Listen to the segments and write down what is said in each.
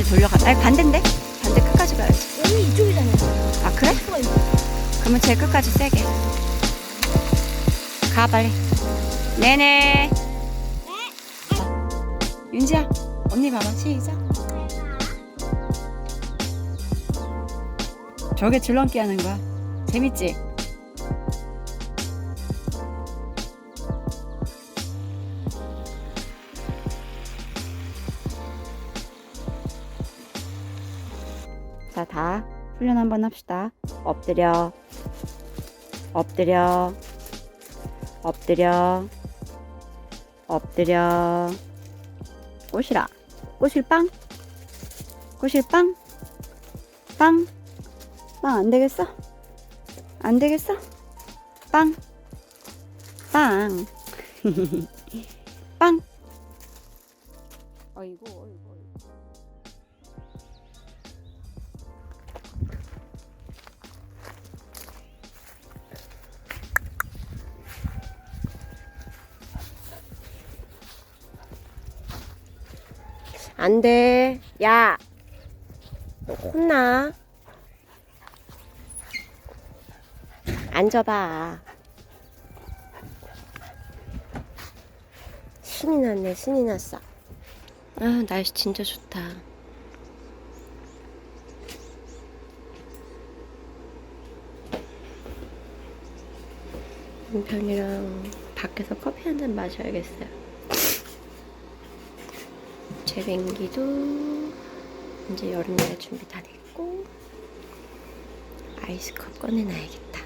끝까지 돌려가 아니 반대인데? 반대 끝까지 가야지. 여기 이쪽이잖아요. 아 그래? 그러면 제일 끝까지 세게. 가 빨리. 네네. 윤지야 언니 봐봐. 시작. 저게 줄넘기 하는 거야. 재밌지? 훈련 한번 합시다. 엎드려. 엎드려. 엎드려. 엎드려. 꼬시라. 꼬실 빵. 꼬실 빵. 빵. 빵 안 되겠어? 안 되겠어? 빵. 빵. 빵. 어이구. 안 돼. 야. 너 혼나. 앉아봐. 신이 났네, 신이 났어. 아, 날씨 진짜 좋다. 남편이랑 밖에서 커피 한 잔 마셔야겠어요. 제뱅기도 이제 여름날 준비 다 됐고 아이스컵 꺼내놔야겠다.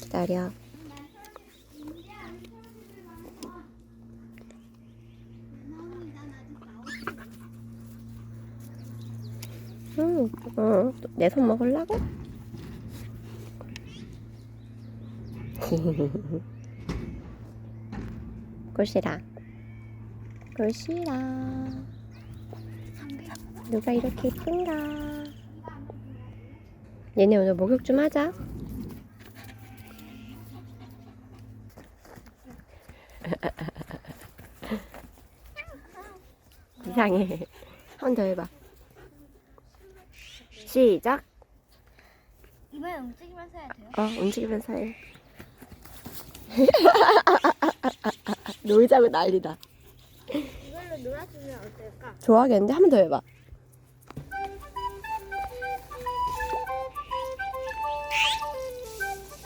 기다려. 응, 어, 내 손 먹으려고? 꽃이라. 꽃이라. 누가 이렇게 예쁜가? 얘네 오늘 목욕 좀 하자. 이상해. 한 번 더 해봐. 시작. 이번에 움직이면서 해야 돼요? 어, 움직이면서 해. 놀자고 난리다. 이걸로 놀아주면 어떨까? 좋아하겠는데? 한 번 더 해봐.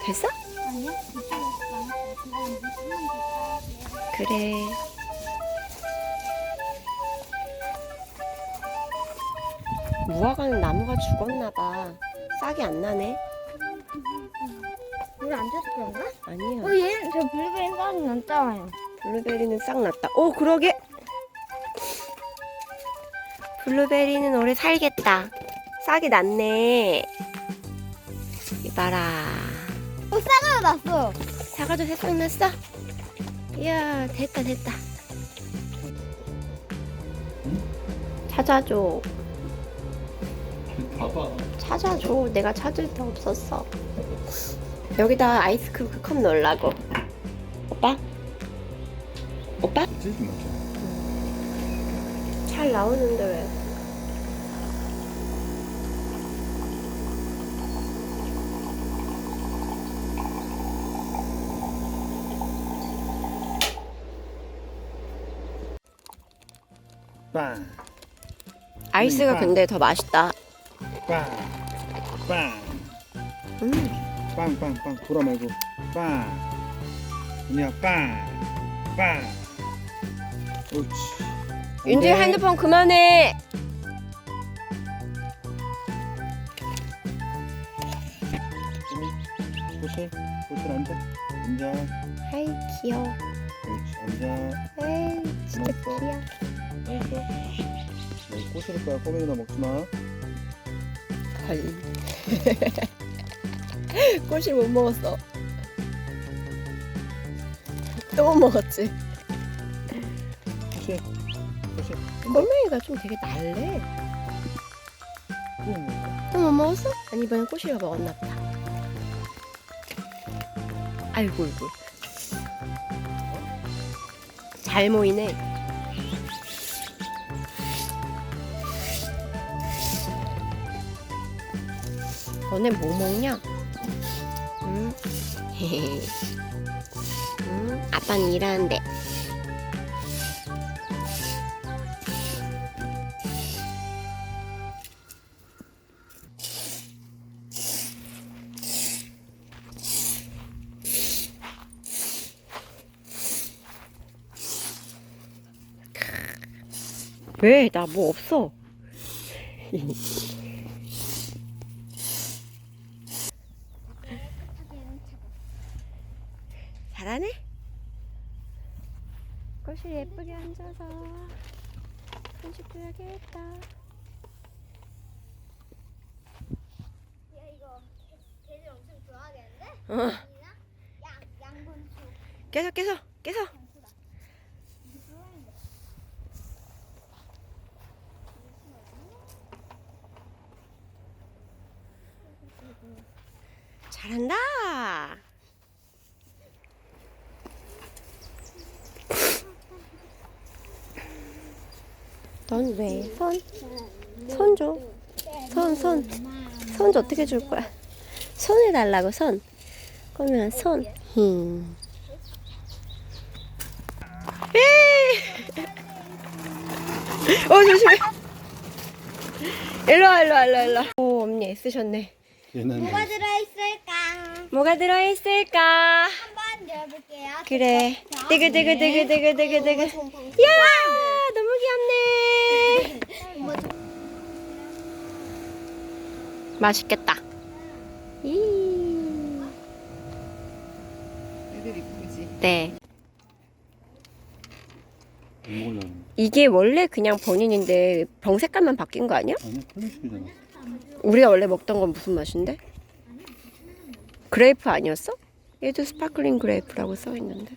됐어? 아니야? 그래. 무화과는 나무가 죽었나봐. 싹이 안 나네. 물안 줘서 그런가? 아니야. 어, 얘는 저 블루베리 쌀이 났잖아요. 블루베리는 싹 났다. 오, 그러게. 블루베리는 오래 살겠다. 싹이 났네. 이봐라. 어, 싹을 났어. 사과도 새싹 났어? 이야, 됐다, 됐다. 찾아줘. 봐봐. 찾아줘. 내가 찾을 데 없었어. 여기다 아이스크림 그 컵 넣으려고. 오빠? 오빠? 잘 나오는데 왜? 빵, 아이스가 빵. 근데 더 맛있다. 빵, 빵, 음. 빵, 빵, 빵. 돌아 말고 빵. 그냥 빵, 빵. 옳지. 윤지. 핸드폰 그만해. 음, 고실, 고실 앉아. 앉아. 아이 귀여워. 옳지. 앉아. 아이 진짜 고맙어. 귀여워. 알았어. 너 꼬실 거야. 꼬맹이나 먹지 마. 헐. 꽃을 못 먹었어. 또 못 먹었지. 고실, 고실. 꼴맹이가 좀 되게 날래. 응. 또못 먹었어? 아니 이번엔 꼬시가 먹었나 보다. 아이고 이고. 잘잘 모이네. 너네 뭐 먹냐? 응? 응? 아빠는 일하는데. 왜? 나 뭐 없어. 잘하네? 꽃이 예쁘게 앉아서 편집해야겠다. 야 이거 걔들 엄청 좋아하겠는데? 어. 양 양분수. 계속 계속 계속. 잘한다. 넌 왜? 손? 손 줘. 손, 손. 손 줘. 어떻게 줄 거야? 손을 달라고, 손. 그러면 손. 힝. 에이! 어, 조심해. 일로 와, 일로 와, 일로 와, 일로 와. 오, 언니 애쓰셨네. 얘는 뭐가 들어있을까? 뭐가 들어있을까? 한번 열어볼게요. 그래. 뜨그뜨그뜨그뜨그뜨그뜨그. 야, 너무 귀엽네. 맛있겠다. 이. 애들 이쁘지? 네. 이게 원래 그냥 버닌인데 병 색깔만 바뀐 거 아니야? 우리가 원래 먹던 건 무슨 맛인데? 그레이프 아니었어? 얘도 스파클링 그레이프라고 써 있는데.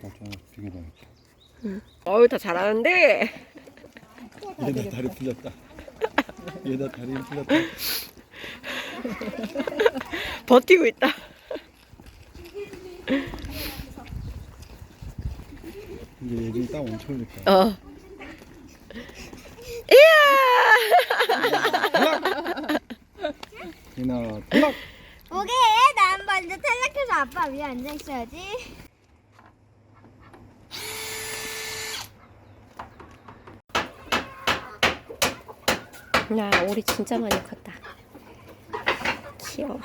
저 비교당했지 어우 다 잘하는데. 얘다 다리 풀렸다 얘다 다리 풀렸다 버티고 있다. 이제 얘들이 땀 엄청 흘릴 거야 어. 이야. 얘나 탈락 오케이, 난 먼저 탈락해서 아빠 위에 앉아 있어야지. 야 오리 진짜 많이 컸다. 귀여워.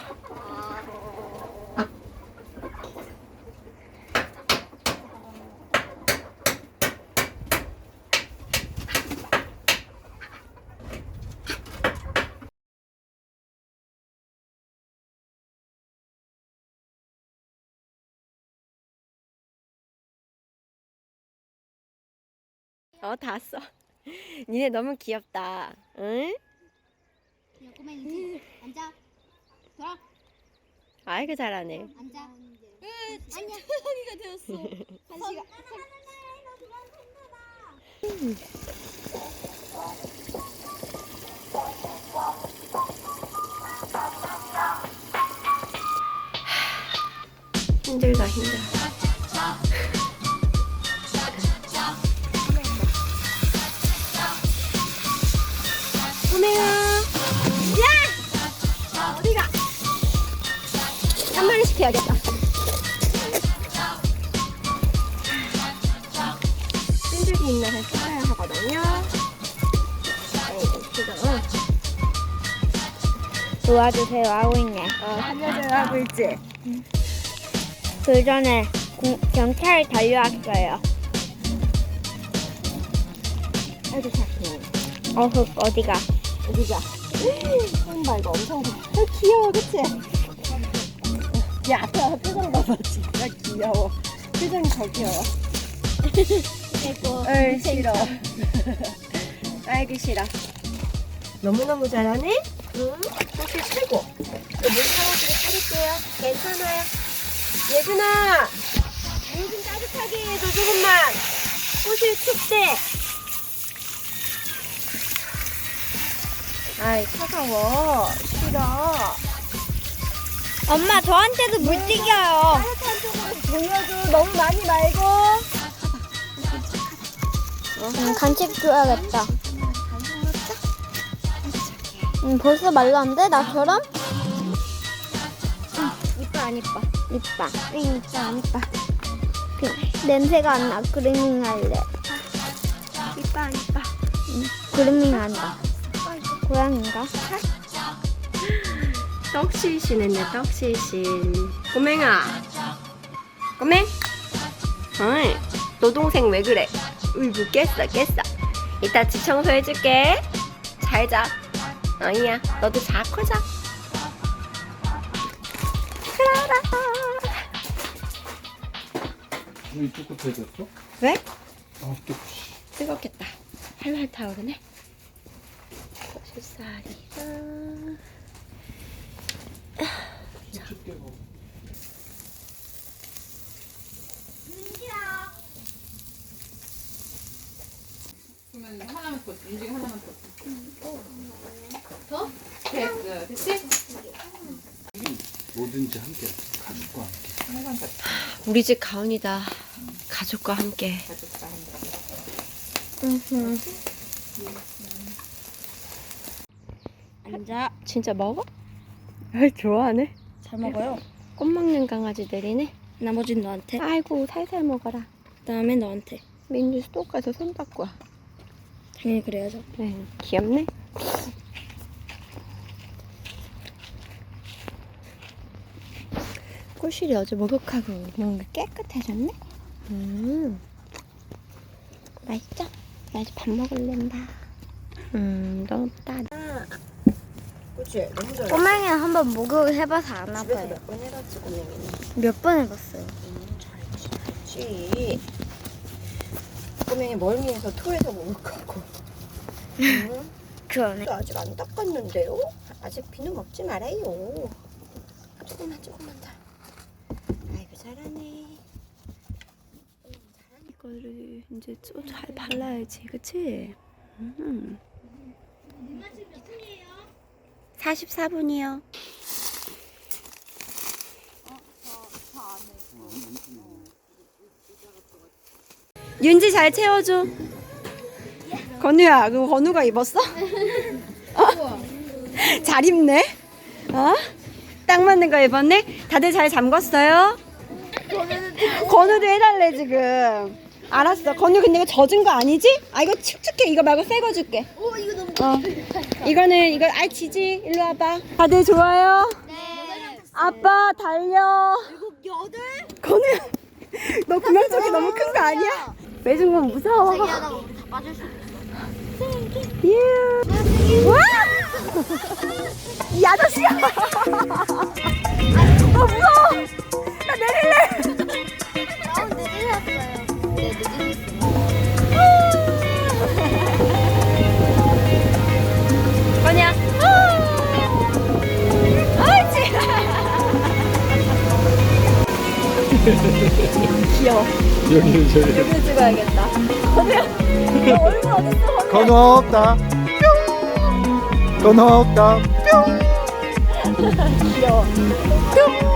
어, 다 왔어. 니네 너무 귀엽다. 응? 야, 꼬맹이 앉아. 돌아. 아이고 잘하네. 앉아. 아니야. 하기가 되었어. 한 시간. 힘들다 힘들어. 꼬맹아. 야! 어디가? 한 마리씩 해야겠다. 찐들기 있나 잘 써야 하거든요. 그거. 도와주세요 하고 있네. 어, 하고 있지? 그 전에 공- 경찰 달려왔어요. 아이고, 착해. 어, 그 어디가? 어디가? 손봐 이거 엄청 커. 아, 귀여워 그치? 야 아빠 표정 봐봐 진짜 귀여워. 표정이 더 귀여워. 아이고. 에이 싫어. 아이고 싫어. 너무너무 잘하네? 응? 꽃이 최고. 물 사와서 뿌릴게요. 괜찮아요. 예준아! 물좀 따뜻하게 해줘 조금만. 꽃이 춥대 아이 차가워 싫어 엄마 저한테도 물 튀겨요. 따뜻한 쪽으로 돌려줘. 너무 많이 말고. 응, 간식 줘야겠다. 응, 벌써 말랐는데 나처럼? 이뻐 안 이뻐? 이뻐. 응, 이뻐 안 이뻐? 그, 냄새가 안 나. 그루밍 할래. 이뻐 안 이뻐? 그루밍 한다. 고양인가? 떡시신했네 떡시신. 꼬맹아. 꼬맹? 어이 너 동생 왜 그래? 으이구 깼어 깼어. 이따 집 청소해줄게. 잘자. 어이야 너도 자 커자. 클라라 이 뚜껑해졌어? 왜? 아, 또. 뜨겁겠다. 활활 타오르네 먹어. 그러면 하나만 더, 하나만 더. 더? 됐어. 됐지? 뭐든지 함께 가족과 함께. 우리 집 가은이다 가족과 함께 가족과 함께. 앉아. 진짜 먹어? 아, 좋아하네 잘 먹어요. 꽃 먹는 강아지들이네 나머진 너한테. 아이고 살살 먹어라 그다음에 너한테. 민주 수도 가서 손 닦고 와 당연히 그래야죠. 네, 귀엽네 꼬실이 어제 목욕하고 뭔가 깨끗해졌네 음 맛있죠? 나 이제 밥 먹을랜다 음 너무 따 그치 너무 잘 꼬맹이 한번 목욕을 해봐서 안 아파요. 몇 번 해봤지 고맹이는 몇 번 해봤어요. 지 꼬맹이 멀미해서 토해서 목욕하고 음, 그러네. 아직 안 닦았는데요? 아직 비누 먹지 말아요 조금만 조금만 더 아이고 잘하네 이거를 이제 좀 잘 발라야지 그치? 음. 44분이요 윤지 잘 채워줘. 건우야, 그 건우가 입었어? 어? 잘 입네. 어? 딱 맞는 거 입었네. 다들 잘 잠궜어요? 건우도 해달래 지금. 알았어. 건우 근데 이거 젖은 거 아니지? 아 이거 축축해. 이거 말고 새 거 줄게. 오 이거 너무. 어. 이거는 이거 아 지지. 일로 와봐. 다들 좋아요? 네. 아빠 달려. 일곱 여덟. 건우야, 너 구명조끼 너무 큰 거 아니야? 외중건 무서워. 하다가 우리 다 빠질 수 있어. 예. 와! 이 아저씨야! 어, 무서워! 나 내릴래! 아, 늦으셨어요. 네, 늦으셨어요. 귀여워. 여기는 저기. 여기 찍어야겠다. 건우야, 너 얼굴 어딨어? 건우 없다. 뿅. 건우 없다. 귀여워. 뿅!